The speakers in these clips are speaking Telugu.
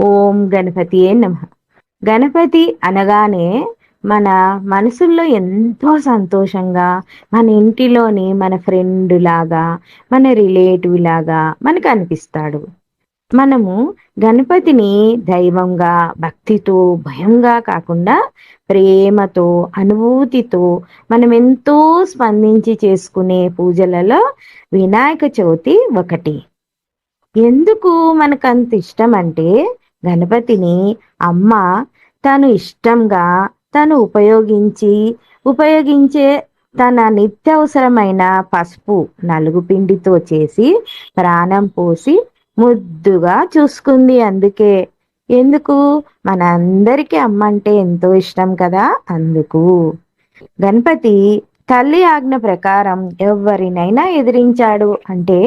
ఓం గణపతి నమ. గణపతి అనగానే మన మనసుల్లో ఎంతో సంతోషంగా మన ఇంటిలోని మన ఫ్రెండ్ లాగా మన రిలేటివ్ లాగా మనకు అనిపిస్తాడు. మనము గణపతిని దైవంగా భక్తితో భయంగా కాకుండా ప్రేమతో అనుభూతితో మనం ఎంతో స్పందించి చేసుకునే పూజలలో వినాయక చవితి ఒకటి. ఎందుకు మనకు అంత ఇష్టం అంటే గణపతిని అమ్మ తను ఇష్టంగా తను ఉపయోగించి ఉపయోగించే తన నిత్యవసరమైన పసుపు నలుగు పిండితో చేసి ప్రాణం పోసి ముద్దుగా చూసుకుంది అందుకే. ఎందుకు? మన అందరికీ అమ్మ అంటే ఎంతో ఇష్టం కదా అందుకు. గణపతి తల్లి ఆజ్ఞ ప్రకారం ఎవరినైనా ఎదిరించాడు అంటే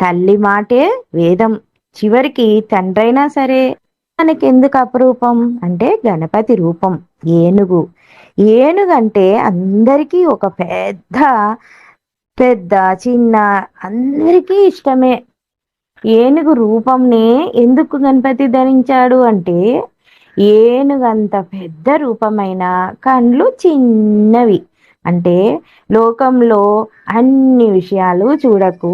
తల్లి మాటే వేదం. చివరికి తండ్రైనా సరే మనకెందుకు అపరూపం? అంటే గణపతి రూపం ఏనుగు. ఏనుగు అంటే అందరికీ ఒక పెద్ద పెద్ద చిన్న అందరికీ ఇష్టమే. ఏనుగు రూపంనే ఎందుకు గణపతి ధరించాడు అంటే ఏనుగంత పెద్ద రూపమైన కండ్లు చిన్నవి. అంటే లోకంలో అన్ని విషయాలు చూడకు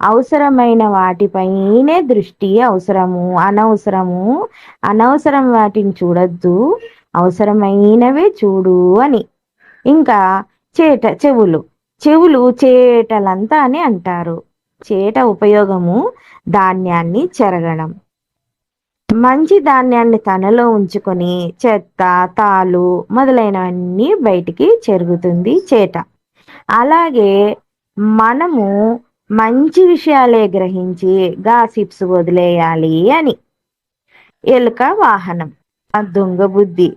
అవసరమైన వాటిపైనే దృష్టి అవసరము అనవసరము. అనవసరం వాటిని చూడద్దు అవసరమైనవే చూడు అని. ఇంకా చేట చెవులు. చెవులు చేటలంతా అని అంటారు. చేట ఉపయోగము ధాన్యాన్ని చెరగడం. మంచి ధాన్యాన్ని తనలో ఉంచుకొని చెత్త తాలు మొదలైనవన్నీ బయటికి చెరుగుతుంది చేట. అలాగే మనము మంచి విషయాలే గ్రహించి గాసిప్స్ వదిలేయాలి అని. ఎలుక వాహనం. ఆ దొంగ బుద్ధి.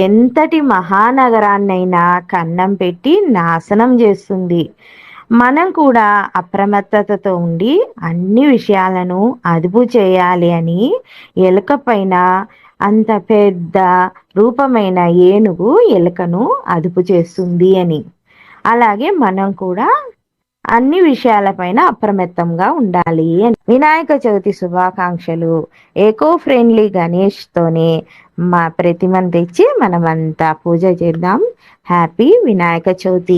ఎంతటి మహానగరాన్నైనా కన్నం పెట్టి నాశనం చేస్తుంది. మనం కూడా అప్రమత్తతతో ఉండి అన్ని విషయాలను అదుపు చేయాలి అని ఎలుక పైన అంత పెద్ద రూపమైన ఏనుగు ఎలుకను అదుపు చేస్తుంది అని. అలాగే మనం కూడా అన్ని విషయాలపైన అప్రమత్తంగా ఉండాలి వినాయక చవితి శుభాకాంక్షలు. ఏకో ఫ్రెండ్లీ గణేష్ తోనే మా ప్రతిమను తెచ్చి మనమంతా పూజ చేద్దాం. హ్యాపీ వినాయక చవితి.